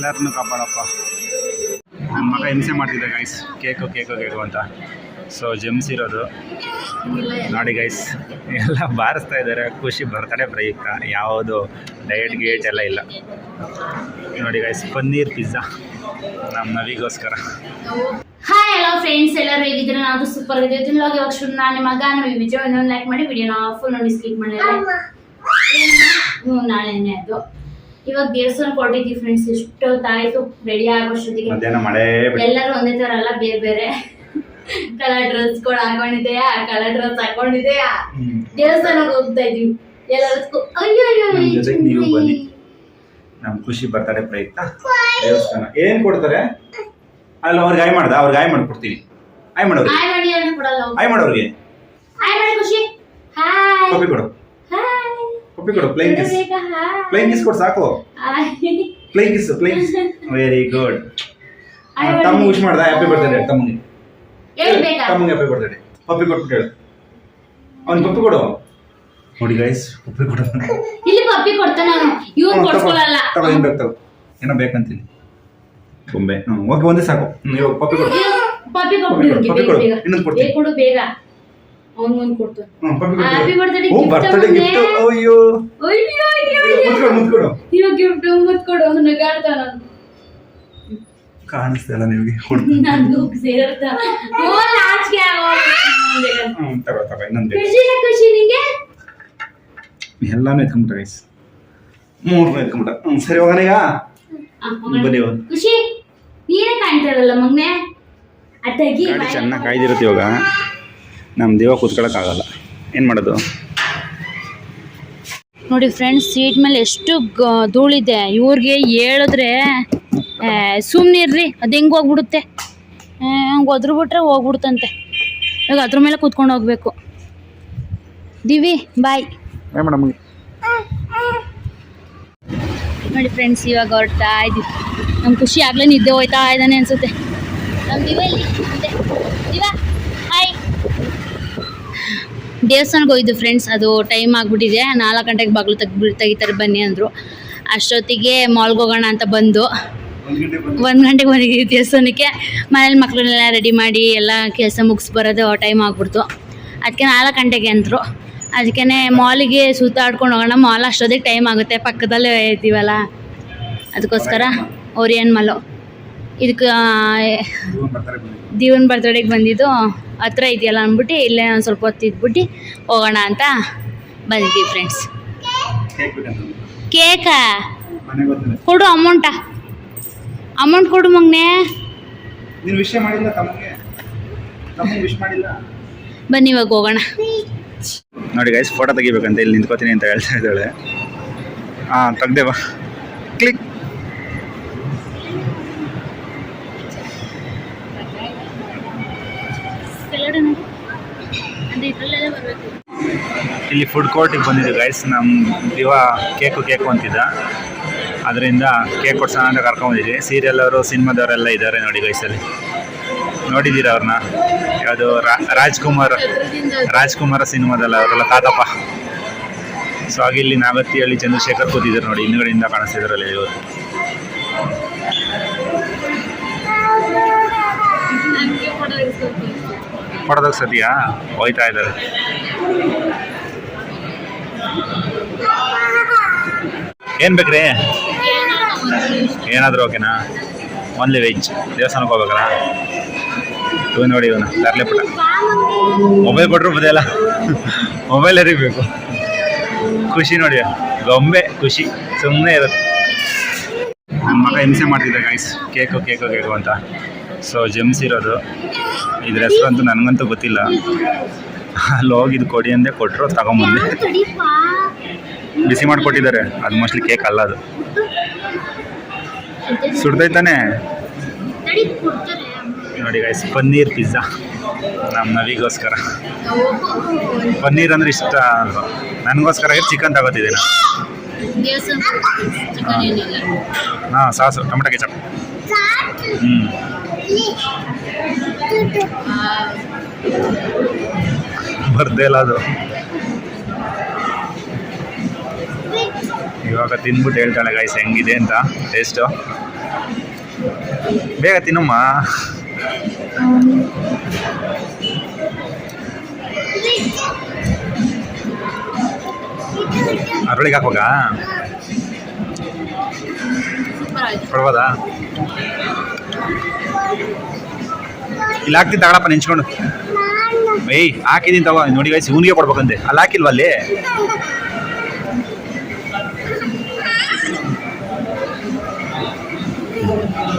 ಎಲ್ಲರನ್ನೂ ಕಾಪಾಡಪ್ಪ. ನಮ್ಮ ಮಗ ಹಿಂಸೆ ಮಾಡ್ತಿದ್ದೆ ಗೈಸ್ ಕೇಕು ಕೇಕು ಕೇಕು ಅಂತ. ಸೊ ಜಮ್ಸಿರೋದು ನೋಡಿ ಗೈಸ್ ಎಲ್ಲ ಬಾರಿಸ್ತಾ ಇದ್ದಾರೆ. ಖುಷಿ ಬರ್ತಡೇ ಪ್ರಯುಕ್ತ ಯಾವುದು ಡಯಟ್ ಗೇಟ್ ಎಲ್ಲ ಇಲ್ಲ. ನೋಡಿ ಗೈಸ್ ಪನ್ನೀರ್ ಪಿಜ್ಜಾ ನಮ್ಮ ನವಿಗೋಸ್ಕರ. ಹಾಯ್ ಹಲೋ ಫ್ರೆಂಡ್ಸ್ ಎಲ್ಲರೂ ಹೇಗಿದ್ರೆ ನಾವು ಸೂಪರ್ ಇದೆ ತಿನ್ಲಾಗ ಇವಾಗ ಶುರು. ನಾನು ನಿಮ್ಮ ಮಗ. ಒಂದೊಂದು ಲೈಕ್ ಮಾಡಿ. ವಿಡಿಯೋನ ಫುಲ್ ನೋಡಿ ಸ್ಕಿಪ್ ಮಾಡಿದ್ರೆ ಹ್ಞೂ ನಾಳೆನೇ ಅದು. ಇವಾಗ ದೇವಸ್ಥಾನ ಕೊಟ್ಟಿದ್ದೀವಿ ಫ್ರೆಂಡ್ಸ್ ಎಷ್ಟೊತ್ತಾಯ್ತು ರೆಡಿ ಆಗೋಷ್ಟೊತ್ತಿಗೆ ಎಲ್ಲರೂ ಒಂದೇ ತರ ಅಲ್ಲ ಬೇರೆ ಬೇರೆ. ಕಲರ್ ಡ್ರೆಸ್ ಕೂಡ ಹಾಕೊಂಡಿದೆಯಾ? Colour dress ಹಾಕೊಂಡಿದೆಯಾ. ದೇವಸ್ಥಾನಕ್ಕೆ ಹೋಗ್ತಾ ಇದೀವಿ ಎಲ್ಲರೂ ಅಯ್ಯೋ ಅಯ್ಯೋ ನಮ್ ಖುಷಿ ಬರ್ತಾರೆ ಪ್ರಯತ್ನ ದೇವಸ್ಥಾನ. ಏನ್ ಕೊಡ್ತಾರೆ? ಅಲ್ಲ ಅವ್ರಿಗೆ ಆಯ್ ಮಾಡ್ದ? ಅವ್ರಿಗೆ ಆಯ್ ಮಾಡ್ಕೊಡ್ತೀನಿ. ಆಯ್ ಮಾಡೋರಿಗೆ. ಹಾಯ್ ಮಾಡಿ ಅಂತ ಕೊಡಲ್ಲ ಆಯ್ ಮಾಡೋರಿಗೆ. ಹಾಯ್ ಮಾಡಿ ಖುಷಿ. ಹಾಯ್. ಕಾಪಿ ಕೊಡು. ಹಾಯ್. ಕಾಪಿ ಕೊಡು ಪ್ಲೈನ್ ಕಿಸ್ ಪ್ಲೇನ್ ಕಿಸ್ ಕೊಡು ಸಾಕು plane kiss plane very good ತಮ್ಮ ವಿಶ್ ಮಾಡ್ದ ಹ್ಯಾಪಿ ಬರ್ತಾರೆ ತಮ್ಮನಿಗೆ ತಮ್ಮಗೆ ತಮ್ಮನಿಗೆ ಹ್ಯಾಪಿ ಬರ್ತಡೇ ಪಪ್ಪಿ ಕೊಟ್ಬಿಟ್ಟು ಹೇಳು ಅವ್ನಿಗೆ ಪಪ್ಪಿ ಕೊಡು ನೋಡಿ ಗೈಸ್ ಪಪ್ಪಿ ಕೊಡು ಇಲ್ಲಿ ಪಪ್ಪಿ ಕೊಡ್ತಾನೆ ತಗೋ. ಏನ್ ಬೇಕು ತಗೋ ಏನೋ ಬೇಕಂತೀನಿ ಬೊಂಬೆ ಹ್ಞೂ ಓಕೆ ಒಂದೇ ಸಾಕು ಇವಾಗ ಪಪ್ಪಿ ಕೊಡು ಪಪ್ಪಿ ಕೊಡು. ಬೇಗ ಇನ್ನೊಂದು ಕೊಡ್ತೀನಿ. ಕೊಡು ಬೇಗ ಅವ್ನಿಗೊಂದು ಓ ಬರ್ತಡೇ ಗಿಫ್ಟ್ ಅಯ್ಯೋ. ಅಯ್ಯೋ ಅಯ್ಯೋ ಮುತ್ಕೊಡು ಮುತ್ಕೊಡು. ಇವಾಗ ಗಿಫ್ಟ್ ಮುತ್ಕೊಡು ಅವ್ನು ನಗಾಡ್ತಾನ ಅವ್ನು. ಕಾಣಿಸ್ತಾ ಇಲ್ಲ ನಿಮಗೆ ಕೊಡ್ತೀನಿ. ನಂದು ಸೇರ್ತ. ಓ ನಾಚಿಕೆ ಆಗೋದು ಹ್ಞೂ ತಗೋ ತಗೋ ಇನ್ನೊಂದು ಬೇಕು. ಖುಷಿನ ಖುಷಿ ನಿಂಗೆ? ಎಲ್ಲಾನು ಎತ್ಕೊಂಬಿಟ್ಟ ಗೈಸ್ ಮೂರು ಎತ್ಕೊಂಬಿಟ್ಟ ಹ್ಞೂ ಸರಿ ಹೋಗೋಣ ಈಗ. ಆ, ಬನ್ನಿ ಖುಷಿ ನೀನೇ ಮಗ್ನೆ ಚೆನ್ನಾಗಿ ಕಾಯ್ದಿರುತ್ತೆ ಇವಾಗ. ನಮ್ಮ ದೇವ ಕೂತ್ಕೊಳ್ಳೋಕ್ಕಾಗಲ್ಲ ಏನು ಮಾಡೋದು? ನೋಡಿ ಫ್ರೆಂಡ್ಸ್ ಸೀಟ್ ಮೇಲೆ ಎಷ್ಟು ಗ- ಧೂಳಿದೆ. ಇವ್ರಿಗೆ ಹೇಳಿದ್ರೆ ಸುಮ್ಮನೆ ಇರ್ರಿ ಅದು ಹೆಂಗೆ ಹೋಗ್ಬಿಡುತ್ತೆ? ಹಂಗೆ ಒದ್ರು ಬಿಟ್ರೆ ಹೋಗ್ಬಿಡುತ್ತಂತೆ ಇವಾಗ ಅದ್ರ ಮೇಲೆ ಕೂತ್ಕೊಂಡು ಹೋಗ್ಬೇಕು. ದಿವಿ ಬಾಯ್. ಮೇಡಮ್. ನೋಡಿ ಫ್ರೆಂಡ್ಸ್ ಇವಾಗ ಹೊರಡ್ತಾ ಇದ್ದೀವಿ ನಮ್ಮ ಖುಷಿ ಆಗಲೇ ನಿದ್ದೆ ಹೋಯ್ತಾ ಇದ್ದಾನೆ ಅನ್ಸುತ್ತೆ. ನಮ್ಮ ದಿವ ಇಲ್ಲಿ ಇದೆ ದಿವ ಹಾಯ್ ದೇವಸ್ಥಾನಕ್ಕೆ ಹೋಗಿದ್ದು ಫ್ರೆಂಡ್ಸ್ ಅದು ಟೈಮ್ ಆಗಿಬಿಟ್ಟಿದೆ. ನಾಲ್ಕು ಗಂಟೆಗೆ ಬಾಗಿಲು ತೆಗ್ದು ತೆಗಿತಾರೆ, ಬನ್ನಿ ಅಂದರು. ಅಷ್ಟೊತ್ತಿಗೆ ಮಾಲ್ಗೆ ಹೋಗೋಣ ಅಂತ ಬಂದು ಒಂದು ಗಂಟೆಗೆ ಬಂದಿದ್ದೀವಿ ದೇವಸ್ಥಾನಕ್ಕೆ. ಮನೇಲಿ ಮಕ್ಕಳನ್ನೆಲ್ಲ ರೆಡಿ ಮಾಡಿ ಎಲ್ಲ ಕೆಲಸ ಮುಗಿಸಿ ಬರೋದು ಟೈಮ್ ಆಗ್ಬಿಡ್ತು. ಅದಕ್ಕೆ ನಾಲ್ಕು ಗಂಟೆಗೆ ಅಂದರು. ಅದಕ್ಕೆ ಮಾಲಿಗೆ ಸುತ್ತಾಡ್ಕೊಂಡು ಹೋಗೋಣ. ಮಾಲ್ ಅಷ್ಟೊತ್ತಿಗೆ ಟೈಮ್ ಆಗುತ್ತೆ. ಪಕ್ಕದಲ್ಲೇ ಇದ್ದೀವಲ್ಲ. ಅದಕ್ಕೋಸ್ಕರ ಓರಿಯನ್ ಮಾಲು ಇದಕ್ಕೆ ದೀವನ್ ಬರ್ತಡೆಗೆ ಬಂದಿದ್ದು ಹತ್ರ ಇದೆಯಲ್ಲ ಅಂದ್ಬಿಟ್ಟು ಇಲ್ಲೇ ಒಂದು ಸ್ವಲ್ಪ ಹೊತ್ತು ಇದ್ಬಿಟ್ಟು ಹೋಗೋಣ ಅಂತ ಬಂದಿದ್ದೀವಿ ಫ್ರೆಂಡ್ಸ್ ಕೇಕ್ ಬೇಕಂತ ಕೇಕಾ ಕೊಡು ಅಮೌಂಟಾ ಅಮೌಂಟ್ ಕೊಡು ಮಗ್ನೆ. ನೀನು ವಿಷಯ ಮಾಡಿಲ್ಲ ತಮಗೆ? ತಮಗೆ ವಿಶ್ ಮಾಡಿಲ್ಲ? ಬನ್ನಿ ಇವಾಗ ಹೋಗೋಣ. ನೋಡಿ ಗೈಸ್ ಫೋಟೋ ತೆಗಿಬೇಕಂತ ಇಲ್ಲಿ ನಿಂತ್ಕೋತೀನಿ ಅಂತ ಹೇಳ್ತಾ ಇದ್ದಾಳೆ. ಹಾಂ ತೆಗ್ದೆ ಬಾ. ಕ್ಲಿಕ್ ಇಲ್ಲಿ ಫುಡ್ ಕೋರ್ಟಿಗೆ ಬಂದಿದ್ದು ಗೈಸ್ ನಮ್ಮ ದಿವ ಕೇಕು ಕೇಕು ಅಂತಿದ್ದ. ಅದರಿಂದ ಕೇಕ್ ಕೊಡ್ಸೋಣ ಅಂತ ಕರ್ಕೊಂಬಂದಿದ್ವಿ ಸೀರಿಯಲ್ ಅವರು ಸಿನಿಮಾದವರೆಲ್ಲ ಇದ್ದಾರೆ ನೋಡಿ ಗೈಸಲ್ಲಿ ನೋಡಿದ್ದೀರ ಅವ್ರನ್ನ ಯಾವುದು ರಾಜ್ಕುಮಾರ್ ರಾಜ್ಕುಮಾರ ಸಿನಿಮಾದಲ್ಲ ಅವರೆಲ್ಲ ತಾತಪ್ಪ. ಸೊ ಹಾಗೆ ಇಲ್ಲಿ ನಾಗತ್ತಿಯಲ್ಲಿ ಚಂದ್ರಶೇಖರ್ ಕೂತಿದ್ದಾರೆ ನೋಡಿ ಹಿಂದುಗಡೆಯಿಂದ ಕಾಣಿಸ್ತಿದ್ರಲ್ಲ ಇವರು. ಫೋಟೋದಾಗ ಸದ್ಯ? ಹೋಯ್ತಾ ಇದ್ದಾರೆ. ಏನು ಬೇಕ್ರಿ? ಏನಾದರೂ ಓಕೆನಾ ಓನ್ಲಿ ವೆಜ್ ದೇವಸ್ಥಾನಕ್ಕೆ ಹೋಗ್ಬೇಕಲ್ಲ? ಇವ್ ನೋಡಿ ಇವನು, ತರಲೆ ಪುಟ ಮೊಬೈಲ್ ಕೊಟ್ಟರು ಬದಲ್ಲ ಮೊಬೈಲ್ ಎರಿಬೇಕು. ಖುಷಿ ನೋಡಿ ಗೊಂಬೆ, ಖುಷಿ. ಸುಮ್ಮನೆ ಇರುತ್ತೆ ನನ್ನ ಮಗ ಹಿಂಸೆ ಮಾಡ್ತಿದ್ದೆ ಗೈಸ್ ಕೇಕು ಕೇಕು ಕೇಕು ಅಂತ. ಸೊ ಜೆಮ್ಸ್ ಇರೋದು. ಇದ್ರ ಹೆಸರು ಅಂತೂ ನನಗಂತೂ ಗೊತ್ತಿಲ್ಲ. ಅಲ್ಲಿ ಹೋಗಿದ್ದು ಕೊಡಿ ಅಂದೇ ಕೊಟ್ಟರು ತಗೊಂಬಂದೆ. ಬಿಸಿ ಮಾಡಿಕೊಟ್ಟಿದ್ದಾರೆ. ಅದು ಮೋಸ್ಟ್ಲಿ ಕೇಕ್ ಅಲ್ಲ ಅದು. ಸುಡ್ದೈತಾನೆ? ನೋಡಿ ಗೈಸ್ ಪನ್ನೀರ್ ಪಿಜ್ಜಾ ನಮ್ಮ ನವಿಗೋಸ್ಕರ. ಪನ್ನೀರ್ ಅಂದ್ರೆ ಇಷ್ಟ ನನಗೋಸ್ಕರ ಚಿಕನ್ ತಗೋತಿದ್ದೀನಿ. ಹಾಂ. ಸಾಸು, ಟೊಮೆಟೊ ಕೆಚಪ್ ಹ್ಞೂ ಬರ್ದೇ ಇಲ್ಲ ಅದು. ಇವಾಗ ತಿಂದ್ಬಿಟ್ಟು ಹೇಳ್ತಾಳೆ ಗಾಯ್ಸ್ ಹೆಂಗಿದೆ ಅಂತ? ಟೇಸ್ಟು ಬೇಗ ತಿನ್ನಮ್ಮ. ಅರಳಿಗೆ ಆಯ್ತು ಕೊಡ್ಬೋದಾ ಇಲ್ಲಿ, ಹಾಕ್ತೀನಿ ತಗೊಳಪ್ಪ ನೆಂಚ್ಕೊಂಡು ಏಯ್ ಹಾಕಿದ್ದೀನಿ ತಗೋ. ನೋಡಿ ಗೈಸ್ ಇವನಿಗೆ ಕೊಡ್ಬೇಕಂತೆ. ಅಲ್ಲಿ, ಹಾಕಿಲ್ವ ಅಲ್ಲಿ?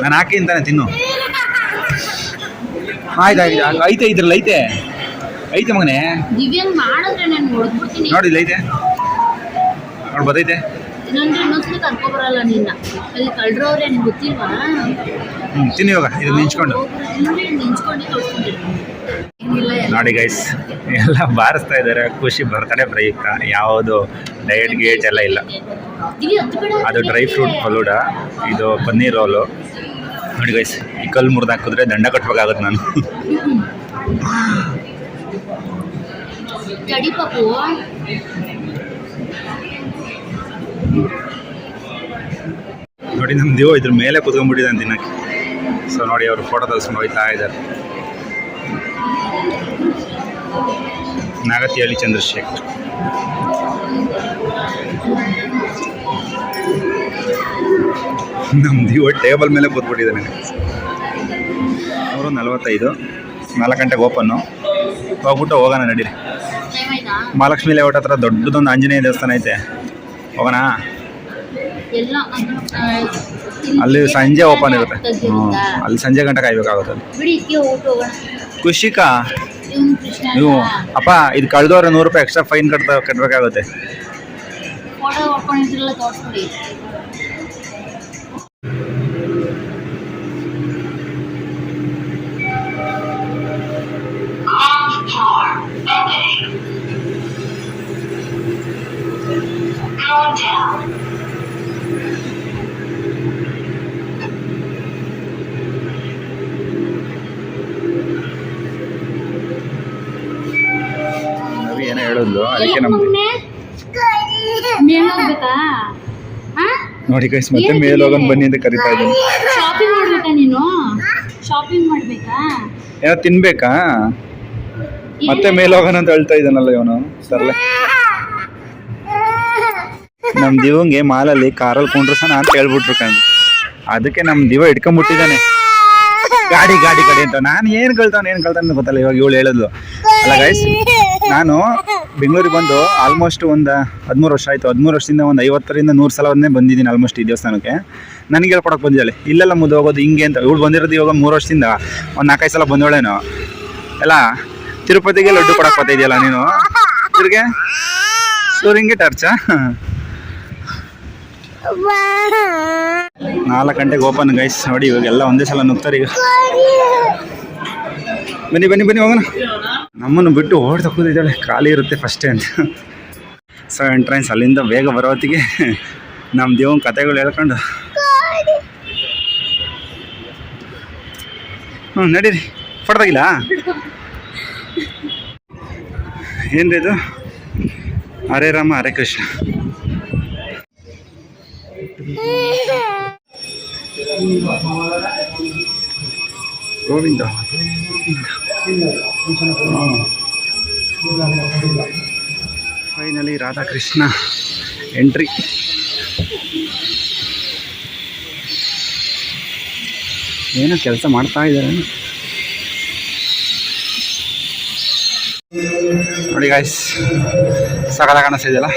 ನಾನು ಹಾಕಿ ಅಂತಾನೆ ತಿನ್ನು. ಆಯ್ತು ಆಯ್ತು ಐತೆ ಇದ್ರಲ್ಲಿ ಐತೆ. ಐತೆ ಮಗನೇ. ನೋಡಿ ಲೈತೆ ಐತೆ. ನೋಡಿ ಬದೈತೆ ತಿನ್ನಿ ಇವಾಗ ಇದು ನೆಂಚ್ಕೊಂಡು. ನೋಡಿ ಗೈಸ್ ಎಲ್ಲ ಬಾರಿಸ್ತಾ ಇದ್ದಾರೆ. ಖುಷಿ ಬರ್ತಾರೆ ಪ್ರಯುಕ್ತ ಯಾವುದು ಡಯಟ್ ಗೇಟ್ ಎಲ್ಲ ಇಲ್ಲ. ಅದು ಡ್ರೈ ಫ್ರೂಟ್ ಫಲೂಡ. ಇದು ಪನ್ನೀರ್ ರೋಲು ನೋಡಿ ಗೈಸ್ ಈ ಕಲ್ಲು ಮುರಿದು ಹಾಕಿದ್ರೆ ದಂಡ ಕಟ್ಬೇಕಾಗುತ್ತೆ ನಾನು. ನೋಡಿ ನಮ್ಮ ದೇವ ಇದ್ರ ಮೇಲೆ ಕುತ್ಕೊಂಡ್ಬಿಟ್ಟಿದ್ದಾನೆ ದಿನಕ್ಕೆ. ಸೊ ನೋಡಿ ಅವರು ಫೋಟೋ ತೆಗೆಸ್ಕೊಂಡು ಹೋಗ್ತಾ ಇದ್ದಾರೆ. ನಾಗತಿಹಳ್ಳಿ ಚಂದ್ರಶೇಖರ್. ನಮ್ಮ ಇವ ಟೇಬಲ್ ಮೇಲೆ ಕೂತ್ಬಿಟ್ಟಿದ್ದಾನೆ. ಅವರು ನಲವತ್ತೈದು. ನಾಲ್ಕು ಗಂಟೆಗೆ ಓಪನ್ನು. ಹೋಗ್ಬಿಟ್ಟು ಹೋಗೋಣ ನಡೀರಿ. ಮಹಾಲಕ್ಷ್ಮಿ ಲೇಔಟ್ ಹತ್ರ ದೊಡ್ಡದೊಂದು ಆಂಜನೇಯ ದೇವಸ್ಥಾನ ಐತೆ. ಹೋಗೋಣ? ಅಲ್ಲಿ ಸಂಜೆ ಓಪನ್ ಇರುತ್ತೆ. ಹ್ಞೂ ಅಲ್ಲಿ ಸಂಜೆ ಗಂಟೆ ಕಾಯ್ಬೇಕಾಗುತ್ತೆ ಖುಷಿಕಾ ನೀವು ಅಪ್ಪ ಇದು ಕಳೆದವ್ರೆ ನೂರು ರೂಪಾಯಿ ಎಕ್ಸ್ಟ್ರಾ ಫೈನ್ ಕಟ್ತಾ ಕಟ್ಟಬೇಕಾಗುತ್ತೆ ಏನೋ ಹೇಳಿದ್ಲು ಅದಕ್ಕೆ ನಮ್ದು ಮೇಲೆ ಹೋಗ್ಬೇಕಾ ನೋಡಿ ಗೈಸ್ ಮತ್ತೆ ಮೇಲೆ ಹೋಗೋಣ ಬನ್ನಿ ಅಂತ ಕರಿತಾ ಇದ್ದೀನಿ. ಶಾಪಿಂಗ್ ಮಾಡ್ಬೇಕಾ ನೀನು? ಶಾಪಿಂಗ್ ಮಾಡ್ಬೇಕಾ? ಏನೋ ತಿನ್ಬೇಕಾ? ಮತ್ತೆ ಮೇಲೆ ಹೋಗೋಣ ಅಂತ ಹೇಳ್ತಾ ಇದ್ದಾನಲ್ಲ ಇವನು. ಸರ್ಲೆ ನಮ್ಮ ದಿವಂಗೆ ಮಾಲಲ್ಲಿ ಕಾರಲ್ಲಿ ಕುಂಡ್ರಸೋಣ ಅಂತ ಹೇಳ್ಬಿಟ್ರು ಕಣ್. ಅದಕ್ಕೆ ನಮ್ಮ ದಿವ ಇಟ್ಕೊಂಡ್ಬಿಟ್ಟಿದ್ದಾನೆ. ಗಾಡಿ ಗಾಡಿ ಗಾಡಿ ಅಂತ. ನಾನು ಏನು ಕಳ್ತಾನೆ ಏನು ಕಳ್ತಾನೆ ಗೊತ್ತಲ್ಲ ಇವಾಗ ಇವಳು ಹೇಳಿದ್ಲು ಅಲ್ಲ ಗೈಸ್ ನಾನು ಬೆಂಗಳೂರಿಗೆ ಬಂದು ಆಲ್ಮೋಸ್ಟ್ ಒಂದು ಹದಿಮೂರು ವರ್ಷ ಆಯಿತು. ಹದಿಮೂರು ವರ್ಷದಿಂದ ಒಂದು ಐವತ್ತರಿಂದ ನೂರು ಸಲ ಒಂದೇ ಬಂದಿದ್ದೀನಿ ಆಲ್ಮೋಸ್ಟ್ ಈ ದೇವಸ್ಥಾನಕ್ಕೆ. ನನಗೆ ಹೇಳ್ಕೊಡಕ್ಕೆ ಬಂದಿದ್ದಾಳೆ, ಇಲ್ಲೆಲ್ಲ ಮುದ್ದು ಹೋಗೋದು ಹಿಂಗೆ ಅಂತ. ಇವಳು ಬಂದಿರೋದು ಇವಾಗ ಮೂರು ವರ್ಷದಿಂದ ಒಂದು ನಾಲ್ಕೈದು ಸಲ ಬಂದೋಳೇನು ಎಲ್ಲ ತಿರುಪತಿಗೆ ಲಡ್ಡು ಕೊಡಕ್ಕೆ ಬರ್ತಿದ್ಯಲ್ಲ ನೀನು? ತಿರುಗೆ? ಸೂರ್ಯಂಗೆ ಟರ್ಚಾ? ನಾಲ್ಕು ಗಂಟೆಗೆ ಓಪನ್ ಗೈಸ್ ನೋಡಿ ಇವಾಗೆಲ್ಲ ಒಂದೇ ಸಲ ನುಗ್ತಾರೆ ಈಗ. ಬನ್ನಿ ಬನ್ನಿ ಬನ್ನಿ ಹೋಗೋಣ. ನಮ್ಮನ್ನು ಬಿಟ್ಟು ಓಡ್ತಾ ಕೂತಿದ್ದಾಳೆ. ಖಾಲಿ ಇರುತ್ತೆ ಫಸ್ಟೇ ಅಂತ ಸೊ ಎಂಟ್ರೆನ್ಸ್ ಅಲ್ಲಿಂದ ಬೇಗ ಬರೋತ್ತಿಗೆ ನಮ್ಮ ದೇವನ ಕತೆಗಳು ಹೇಳ್ಕೊಂಡು. ಹ್ಞೂ ನಡೀರಿ. ಫೋಟೋದಾಗಿಲ್ಲ ಏನ್ರಿ ಇದು? ಹರೇ ರಾಮ, ಹರೇ ಕೃಷ್ಣ. ಗೋವಿಂದ. ಫೈನಲಿ ರಾಧಾಕೃಷ್ಣ ಎಂಟ್ರಿ ಏನೋ ಕೆಲಸ ಮಾಡ್ತಾ ಇದ್ದಾರೆ? ನೋಡಿ ಗಾಯ್ಸ್ ಸಕಲ ಕಾಣಿಸ್ತಿದೆಯಲ್ಲ?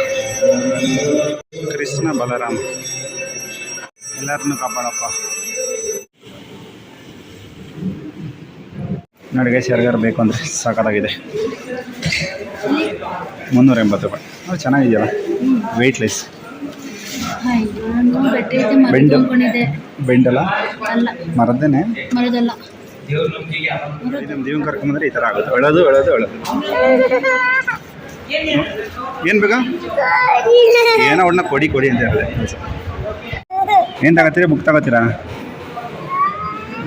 ಕೃಷ್ಣ ಬಲರಾಮ. ಎಲ್ಲರನ್ನು ಕಾಪಾಡಪ್ಪ. ನೋಡಿ ಗೈಸ್ ಯಾರಿಗಾರು ಬೇಕು ಅಂದರೆ ಸಾಕಾಗಿದೆ ಮುನ್ನೂರ ಎಂಬತ್ತು ರೂಪಾಯಿ. ಚೆನ್ನಾಗಿದೆಯಲ್ಲ? ವೆಯ್ಟ್ಲೆಸ್ ಬೆಂಡು. ಬೆಂಡಲ್ಲ ಮರದ್ದೇನೆ? ದೇವನ್ ಕರ್ಕೊಂಬಂದ್ರೆ ಈ ಥರ ಆಗುತ್ತೆ. ಒಳ್ಳೋದು ಒಳ್ಳೋದು ಒಳ್ಳೋದು. ಏನು ಬೇಕಾ? ಏನೋ ಒಣ್ಣ ಕೊಡಿ ಕೊಡಿ ಅಂತ ಹೇಳಿದೆ. ಏನು ತಗೋತೀರಿ? ಬುಕ್ ತಗೋತೀರಾ?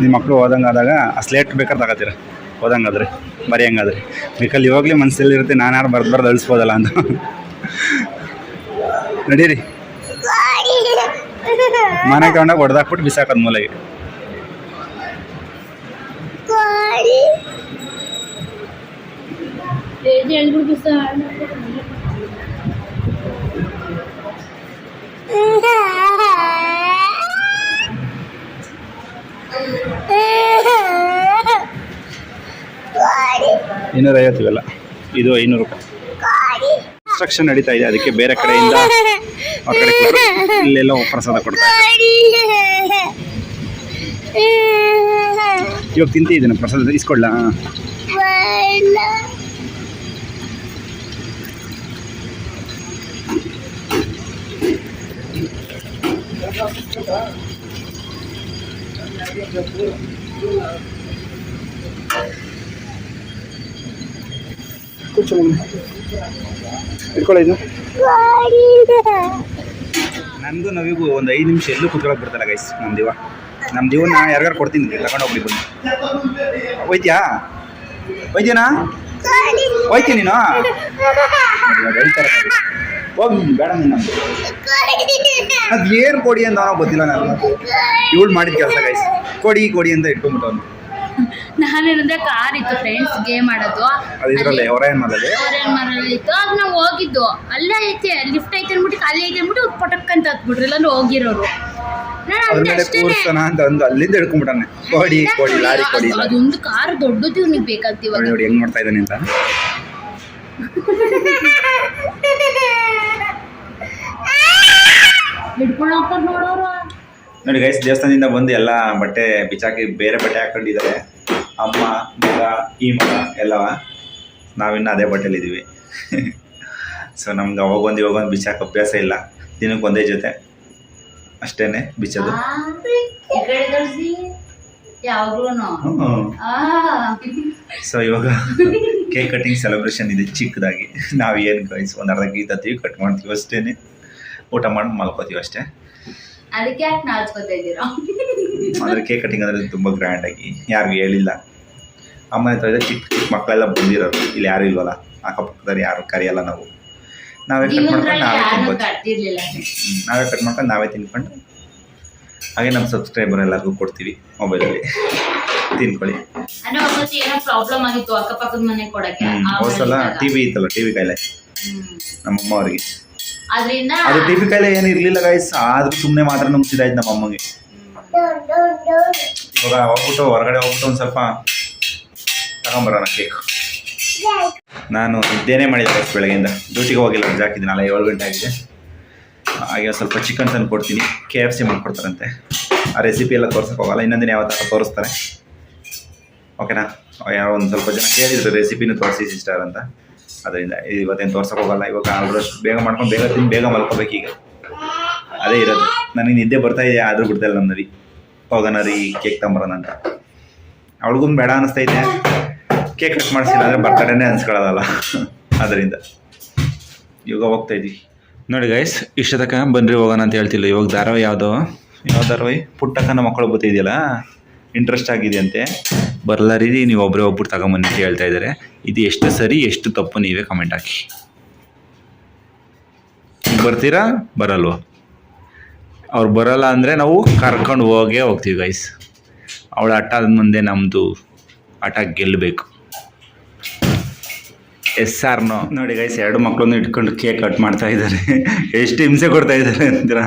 ನಿಮ್ಮ ಮಕ್ಕಳು ಆದಾಗ ಆ ಸ್ಲೇಟ್ ಬೇಕಾದ್ರೆ ತಗೋತೀರಾ? ಓದಂಗಾದ್ರೆ ಬರೆಯಂಗಾದ್ರೆ ಬೇಕಲ್ಲಿ ಇವಾಗಲೇ ಮನಸ್ಸಲ್ಲಿರುತ್ತೆ ನಾನು ಯಾರು ಬರ್ದು ಬರ್ದು ಅಳಿಸ್ಬೋದಲ್ಲ ಅಂತ. ನಡೀರಿ. ಮನೆ ತಗೊಂಡಾಗ ಹೊಡೆದಾಕ್ಬಿಟ್ಟು ಬಿಸಾಕೋದು ಮೂಲೆಗೆ ಇನ್ನೂರ ಐವತ್ತು ಇವೆಲ್ಲ ಇದು ಐನೂರು ರೂಪಾಯಿ. ಕನ್ಸ್ಟ್ರಕ್ಷನ್ ನಡೀತಾ ಇದೆ ಅದಕ್ಕೆ ಬೇರೆ ಕಡೆಯಿಂದ. ಇಲ್ಲೆಲ್ಲ ಪ್ರಸಾದ ಕೊಡ್ತಾರೆ. ಇವಾಗ ತಿಂತಿದ್ದೀನಿ ಪ್ರಸಾದ ಇಸ್ಕೊಳ್ಳ? ಇಟ್ಕೊಳ್ಳ ಇದು. ನಮ್ದು ನಾವಿಗೂ ಒಂದು ಐದು ನಿಮಿಷ ಎಲ್ಲೂ ಕುತ್ಕೊಳಕ್ ಬಿಡ್ತಲ್ಲ ಗೈಸ್ ನಮ್ಮ ದಿವ. ನಮ್ಮ ನಾ ಯಾರಿಗಾರು ಕೊಡ್ತೀನಿ ತಗೊಂಡು ಹೋಗ್ಲಿ ಬಂದು ಹೋಯ್ತಿಯಾ ಹೋಯ್ತೀನಾ ಹೋಯ್ತಿ ನೀನು? ಹೋಗಿ ಬೇಡ ನೀನು. ಅದು ಏನು ಕೊಡಿ ಅಂತ ಗೊತ್ತಿಲ್ಲ ನಾನು. ಇವಳು ಮಾಡಿದ ಕೆಲಸ ಗೈಸ್ ಕೊಡಿ ಕೊಡಿ ಅಂತ ಇಟ್ಕೊಂಡ್ಬಿಟ್ಟವನು ನಾನೇನಂದ್ರೆ ಕಾರ್ ಇತ್ತು ಫ್ರೆಂಡ್ಸ್ ಗೇಮ್ ಆಡೋದು. ಅವ್ರೇನ್ ಮರಲ್ಲಿ ಇತ್ತು. ಅದ್ ನಾವು ಹೋಗಿದ್ದು. ಅಲ್ಲೇ ಐತೆ ಲಿಫ್ಟ್ ಐತೆ ಅಂದ್ಬಿಟ್ಟು ಖಾಲಿ ಐತೆ ಅಂದ್ಬಿಟ್ಟು ಪಟಕ್ಕಂತ ಹತ್ಬಿಟ್ರು. ಇಲ್ಲಾಂದ್ರೆ ಹೋಗಿರೋರು. ಅಲ್ಲಿಂದ ಹಿಡ್ಕೊಂಡ್ಬಿಟ್ಟಾನೆ. ಕೊಡಿ ಕೊಡಿ ಲಾರಿ ಕೊಡಿ ಅದು- ಅದೊಂದು ಕಾರ್ ದೊಡ್ಡದು ಇವ್ನಿಗೆ ಬೇಕಾಗ್ತಿವಾಗ ನೋಡಿ ಹೆಂಗ್ ಮಾಡ್ತಾ ಇದ್ದಾನೆ ಅಂತ. ಹಿಡ್ಕೊಂಡು ಹೋಗ್ತಾರೆ ನೋಡೋರು. ನೋಡಿ ಗೈಸ್ ದೇವಸ್ಥಾನದಿಂದ ಬಂದು ಎಲ್ಲ ಬಟ್ಟೆ ಬಿಚ್ಚಾಕಿ ಬೇರೆ ಬಟ್ಟೆ ಹಾಕೊಂಡಿದ್ದಾರೆ. ಅಮ್ಮ ಮಗ ಈ ಮಗ ಎಲ್ಲವ ನಾವಿನ್ನೂ ಅದೇ ಬಟ್ಟೆಲಿದ್ದೀವಿ ಸೊ ನಮ್ಗೆ ಅವಾಗೊಂದು ಇವಾಗೊಂದು ಬಿಚ್ಚಾಕ ಅಭ್ಯಾಸ ಇಲ್ಲ. ದಿನಕ್ಕೆ ಒಂದೇ ಜೊತೆ ಅಷ್ಟೇನೆ ಬಿಚ್ಚೋದು. ಸೊ ಇವಾಗ ಕೇಕ್ ಕಟಿಂಗ್ ಸೆಲೆಬ್ರೇಷನ್ ಇದೆ ಚಿಕ್ಕದಾಗಿ. ನಾವು ಏನು ಗೈಸ್ ಒಂದು ಅರ್ಧ ಗೀತ ಕಟ್ ಮಾಡ್ತೀವಿ ಅಷ್ಟೇ ಊಟ ಮಾಡಿ ಮಲ್ಕೋತೀವಿ ಅಷ್ಟೇ. ಅದಕ್ಕೆ ಯಾಕೆ ನಾಚ್ಕೋತಾ ಇದ್ದೀರಾ? ಅಂದ್ರೆ ಕೇಕ್ ಕಟಿಂಗ್ ಅಂದರೆ ತುಂಬ ಗ್ರ್ಯಾಂಡಾಗಿ ಯಾರಿಗೂ ಹೇಳಿಲ್ಲ. ಅಮ್ಮನ ಹತ್ರ ಇದೆ ಚಿಕ್ಕ ಚಿಕ್ಕ ಮಕ್ಕಳೆಲ್ಲ ಬಂದಿರೋರು. ಇಲ್ಲಿ ಯಾರು ಇಲ್ವಲ್ಲ? ಅಕ್ಕಪಕ್ಕದಲ್ಲಿ ಯಾರು ಕರೆಯಲ್ಲ ನಾವು. ನಾವೇ ಕಟ್ ಮಾಡ್ಕೊಂಡು ನಾವೇ ತಿನ್ಬೋದು. ನಾವೇ. ಕಟ್ ಮಾಡ್ಕೊಂಡು ನಾವೇ ತಿನ್ಕೊಂಡು ಹಾಗೆ ನಮ್ಮ ಸಬ್ಸ್ಕ್ರೈಬರ್ ಎಲ್ಲರಿಗೂ ಕೊಡ್ತೀವಿ ಮೊಬೈಲಲ್ಲಿ ತಿನ್ಕೊಳ್ಳಿ. ಪ್ರಾಬ್ಲಮ್ ಆಗಿತ್ತು ಅಕ್ಕಪಕ್ಕದ ಮನೆ ಕೊಡಕ್ಕೆ. ಆ ಸಲ ಮನೆಯಿಂದ. ಟಿ ವಿ ಇತ್ತಲ್ಲ ಟಿವಿ ಕಾಯಿಲೆ. ಹ್ಮ್. ನಮ್ಮ ಅಮ್ಮ ಅವರಿಗೆ. ಅದ್ರಿಂದ ಅದು ಟಿ ವಿ ಕಾಯಿಲೆ ಏನು ಇರಲಿಲ್ಲ ಗಾಯ್ಸ್ ಆದ್ರೂ ಸುಮ್ಮನೆ ಮಾತ್ರ ನುಗ್ಸಿದಾಯ್ತು ನಮ್ಮ ಅಮ್ಮಗೆ. ಇವಾಗ ಹೋಗ್ಬಿಟ್ಟು, ಹೊರಗಡೆ ಹೋಗ್ಬಿಟ್ಟು ಒಂದು ಸ್ವಲ್ಪ ತಗೊಂಬರೋಣ ಕೇಕ್ ನಾನು ಇದ್ದೇನೆ ಮಾಡಿದ್ದೆ ಬೆಳಗ್ಗೆಯಿಂದ. ಡ್ಯೂಟಿಗೆ ಹೋಗಿಲ್ಲ ರಜೆ ಹಾಕಿದ್ದೀನಿ ಏಳು ಗಂಟೆ ಆಗಿದೆ. ಹಾಗೆ ಸ್ವಲ್ಪ ಚಿಕನ್ ತಂದು ಕೊಡ್ತೀನಿ. ಕೆ ಎಫ್ ಸಿ ಮಾಡ್ಕೊಡ್ತಾರಂತೆ. ಆ ರೆಸಿಪಿ ಎಲ್ಲ ತೋರ್ಸಕ್ಕೆ ಹೋಗಲ್ಲ, ಇನ್ನೊಂದಿನ ಥರ ತೋರಿಸ್ತಾರೆ. ಓಕೆನಾ ಯಾರೋ ಒಂದು ಸ್ವಲ್ಪ ಜನ ಕೇಳಿದ್ರು ರೆಸಿಪಿನೂ ತೋರಿಸಿ ಸಿಸ್ಟರ್ ಅಂತ. ಅದರಿಂದ ಇವತ್ತೇನು ತೋರ್ಸಕ್ಕೆ ಹೋಗಲ್ಲ ಇವಾಗ ಆಲ್ರಷ್ಟು ಬೇಗ ಮಾಡ್ಕೊಂಡು ಬೇಗ ತಿಂದು ಬೇಗ ಮಲ್ಕೋಬೇಕು ಈಗ. ಅದೇ ಇರೋದು. ನನಗೆ ನಿದ್ದೆ ಬರ್ತಾ ಇದೆ ಆದರೂ ಬಿಡ್ತಾ ಇಲ್ಲ ನಮ್ಮದಿ ಹೋಗೋಣ ರೀ ಕೇಕ್ ತಗೊಂಬರೋಣ ಅಂತ. ಅವಳಿಗೂ ಬೇಡ ಅನಿಸ್ತೈತೆ. ಕೇಕ್ ಕಟ್ ಮಾಡಿಸಿಲ್ಲ ಅಂದರೆ ಬರ್ತಡೇನೆ ಅನ್ಸ್ಕೊಳ್ಳೋದಲ್ಲ. ಅದರಿಂದ. ಇವಾಗ ಹೋಗ್ತಾ ಇದ್ವಿ. ನೋಡಿ ಗೈಸ್ ಇಷ್ಟತಕ್ಕ ಬನ್ರಿ ಹೋಗೋಣ ಅಂತ ಹೇಳ್ತಿಲ್ಲ ಇವಾಗ ಧಾರಾವಾಹಿ ಯಾವುದೋ? ಯಾವ ಧಾರಾವಾಹಿ ಪುಟ್ಟಕ್ಕನ ಮಕ್ಕಳು ಬತ್ತಿದೆಯಲ್ಲ ಇಂಟ್ರೆಸ್ಟ್ ಆಗಿದೆ ಅಂತೆ. ರೀ ನೀವು ಒಬ್ಬರೇ ಒಬ್ಬರು ಅಂತ ಹೇಳ್ತಾ ಇದ್ದಾರೆ. ಇದು ಎಷ್ಟು ಸರಿ, ಎಷ್ಟು ತಪ್ಪು ನೀವೇ ಕಮೆಂಟ್ ಹಾಕಿ. ಬರ್ತೀರಾ? ಬರಲ್ವ? ಅವ್ರು ಬರಲ್ಲ ಅಂದರೆ ನಾವು ಕರ್ಕೊಂಡು ಹೋಗೇ ಹೋಗ್ತೀವಿ ಗೈಸ್ ಅವಳ ಆದ ಮುಂದೆ ನಮ್ಮದು ಆಟ ಗೆಲ್ಲಬೇಕು ಎಸ್ ಆರ್ನೋ ನೋಡಿ ಗೈಸ್ ಎರಡು ಮಕ್ಕಳನ್ನು ಇಟ್ಕೊಂಡು ಕೇಕ್ ಕಟ್ ಮಾಡ್ತಾ ಇದ್ದಾರೆ. ಎಷ್ಟು ಹಿಂಸೆ ಕೊಡ್ತಾ ಇದ್ದಾರೆ ಅಂತೀರಾ?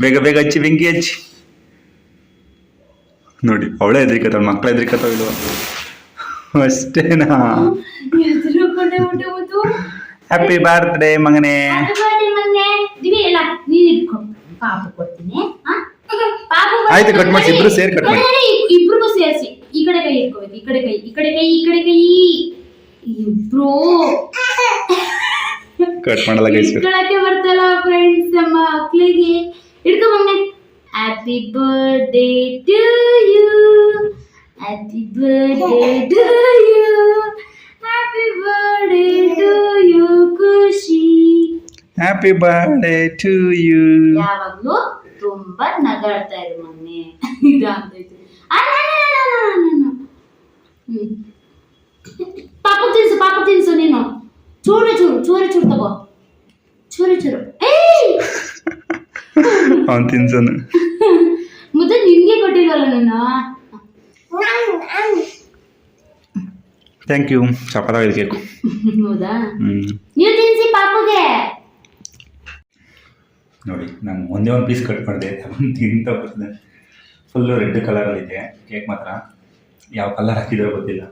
ಬೇಗ ಬೇಗ ಹಚ್ಚಿ, ಬೆಂಕಿ ಹಚ್ಚಿ. ನೋಡಿ ಅವಳೇ ಹೆದ್ರಿಕತ್ತಾಳ ಮಕ್ಕಳ ಹೆದ್ರಿಕತ್ತಾವ ಇಲ್ವ? ಅಷ್ಟೇನಾ. ಹ್ಯಾಪಿ ಬರ್ತ್ಡೇ ಮಗನೇ. Happy birthday ಮೊನ್ನೆ. ದಿವಿ ಎಲ್ಲ ನೀನ್ ಇಟ್ಕೊ. ಪಾಪು ಕೊಡ್ತೀನಿ ಆ? ಪಾಪು ಆಯ್ತು, ಕಟ್ ಮಾಡಿ ಇಬ್ರು ಸೇರಿ ಕಟ್ ಮಾಡಿ. ಇಬ್ರಿಗೂ ಸೇರಿಸಿ. ಈ ಕಡೆ ಕೈ ಇಟ್ಕೋಬೇಕು ಈ ಕಡೆ ಕೈ ಈ ಕಡೆ ಕೈ ಈ ಕಡೆ ಕೈ. ಇಬ್ರು. ಕಟ್ ಮಾಡಲ್ಲ ಗೈಸ್ ಇಟ್ಕೊಳಕ್ಕೆ ಬರ್ತಲ್ಲ ಫ್ರೆಂಡ್ಸ್ ನಮ್ಮ ಮಕ್ಕಳಿಗೆ ಇಟ್ಕೊ mummy. Happy birthday to you happy birthday to you happy birthday to you ಖುಷಿ ಹ್ಯಾಪಿ ಬರ್ಡೇ ಟು ಯು ಯಾವಾಗ್ಲೂ ತುಂಬಾ ನಗಾಡ್ತಾ ಇರು ಮಮ್ಮಿ. ಇದಾಗ್ತೈತೆ ಅಲ್ಲ, ಅಲ್ಲ, ಅಲ್ಲ, ಅಲ್ಲ, ಅಲ್ಲ, ಅಲ್ಲ. ಹ್ಮ್. ಪಾಪ ತಿನ್ಸು ಪಾಪ ತಿನ್ಸು ನೀನು. ಚೂರು ಚೂರು ಚೂರು ಚೂರು ತಗೋ. ಚೂರು ಚೂರು. ಏಯ್! ಅವನು ತಿನ್ಸೋನು. ನೀನು ಥ್ಯಾಂಕ್ ಯು ಸಪತ್ತಾಗಿದೆ ಕೇಕು ಹೌದಾ? ನೀವು ತಿನ್ಸಿ ಪಾಪುಗೆ. ನೋಡಿ ನಾನು ಒಂದೇ ಒಂದು ಪೀಸ್ ಕಟ್ ಮಾಡಿದೆ. ತಗೊಂಡು ತಿಂತ ಬರ್ತದೆ. ಫುಲ್ಲು ರೆಡ್ ಕಲರಲ್ಲಿದೆ ಕೇಕ್ ಮಾತ್ರ. ಯಾವ ಕಲರ್ ಹಾಕಿದ್ರೆ ಗೊತ್ತಿಲ್ಲ.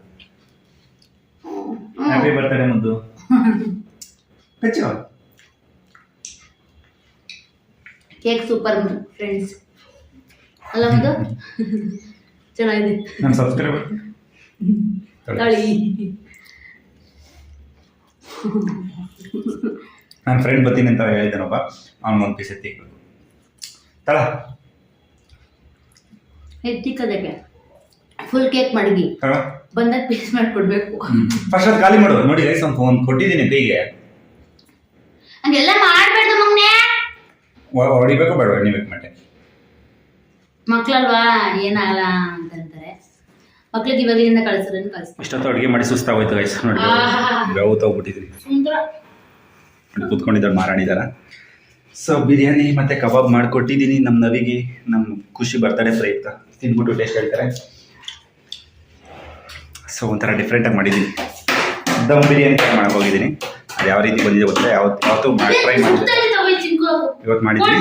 ಹ್ಯಾಪಿ ಬರ್ತ್ಡೇ ಮುದ್ದು. ಕೇಕ್ ಸೂಪರ್ ಫ್ರೆಂಡ್ಸ್ ಅಲ್ಲ ಒಂದು? ಚೆನ್ನಾಗಿದೆ. ನನ್ನ ಸಬ್ಸ್ಕ್ರೈಬರ್ ತಳಿ. ನನ್ನ ಫ್ರೆಂಡ್ ಬರ್ತೀನಿ ಅಂತ ಹೇಳಿದ್ದಾನೊಬ್ಬ ಅವ್ನು ಒಂದು ಪೀಸ್ ಎತ್ತಿಕ್ಬೇಕು ತಳ. ಎತ್ತಿಕ್ಕದಕ್ಕೆ ಫುಲ್ ಕೇಕ್ ಮಡಗಿ. ತಳ. ಬಂದಾಗ ಪೀಸ್ ಮಾಡಿಕೊಡ್ಬೇಕು. ಫಸ್ಟ್ ಅದು ಖಾಲಿ ಮಾಡು ನೋಡಿ ರೈಸ್ ಒಂದು ಫೋನ್ ಕೊಟ್ಟಿದ್ದೀನಿ ಕೈಗೆ ಹಂಗೆಲ್ಲ ಮಾಡಬೇಡ ಮಗ್ನೆ. ಹೊಡಿಬೇಕು ಬೇಡ ಹೊಡಿಬೇಕು ಮತ್ತೆ. ಮಕ್ಳಲ್ವಾ? ಏನಾಗಲ್ಲ ಅಂತಂತಾರೆ. ಮಕ್ಳಿಗೆ ಇವಾಗಲಿಂದ ಕಳಿಸೋದನ್ನು ಕಳಿಸ್ತಾರೆ ಇಷ್ಟೊತ್ತು ಅಡುಗೆ ಮಾಡಿ ಸುಸ್ತಾಗೋಯ್ತು ಗೈಸ್ ನೋಡಿ ಕೂತ್ಕೊಂಡಿದ್ದಾರೆ ಮಾರಾಣಿದಾರ ಸೊ ಬಿರಿಯಾನಿ ಮತ್ತೆ ಕಬಾಬ್ ಮಾಡಿಕೊಟ್ಟಿದ್ದೀನಿ ನಮ್ಮ ನವಿಗೆ. ನಮ್ಮ ಖುಷಿ ಬರ್ತಡೇ ಪ್ರಯುಕ್ತ. ತಿಂದ್ಬಿಟ್ಟು ಟೇಸ್ಟ್ ಹೇಳ್ತಾರೆ. ಸೊ ಒಂಥರ ಡಿಫ್ರೆಂಟಾಗಿ ಮಾಡಿದ್ದೀನಿ ದಮ್ ಬಿರಿಯಾನಿ ಟ್ರೈ ಮಾಡಕ್ಕೆ ಹೋಗಿದ್ದೀನಿ ಅದು ಯಾವ ರೀತಿ ಬಂದಿದೆ ಗೊತ್ತಾ ಯಾವತ್ತು ಯಾವತ್ತೂ ಮಾಡಿ ಟ್ರೈ ಮಾಡಿದ್ದೀನಿ ಇವತ್ತು ಮಾಡಿದ್ದೀನಿ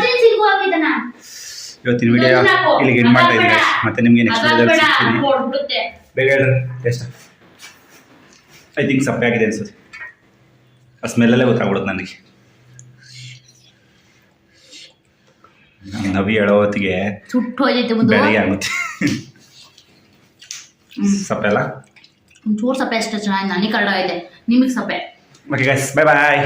ಇವತ್ತಿನ ವಿಡಿಯೋ ಇಲ್ಲಿಗೆ ಎಂಡ್ ಮಾಡ್ತಾ ಇದ್ದೀನಿ ಮತ್ತೆ ನಿಮಗೆ ನೆಕ್ಸ್ಟ್ ವಿಡಿಯೋದಲ್ಲಿ ಸಿಗ್ತೀನಿ. ಬೇಗ ಹೇಳ್ರಿ ಟೇಸ್ಟ್ ಐ ಥಿಂಕ್ ಸಪ್ಪೆ ಆಗಿದೆ ಅನ್ಸುತ್ತೆ. ಆ ಸ್ಮೆಲ್ಲಲ್ಲೇ ಗೊತ್ತಾಗ್ಬಿಡುತ್ತೆ ನನಗೆ. ನಮ್ಮ ನವಿ ಹೇಳೋ ಹೊತ್ತಿಗೆ ಬೆಳಗ್ಗೆ ಆಗುತ್ತೆ. ಸಪ್ಪೆ ಅಲ್ಲ? ಒಂಚೂರು ಸಪ್ಪೆ ಅಷ್ಟೇ ಚೆನ್ನಾಗಿ ನನಗೆ ಕರಡ ಇದೆ ನಿಮಗೆ ಸಪ್ಪೆ? ಓಕೆ ಗೈಸ್ ಬಾಯ್ ಬಾಯ್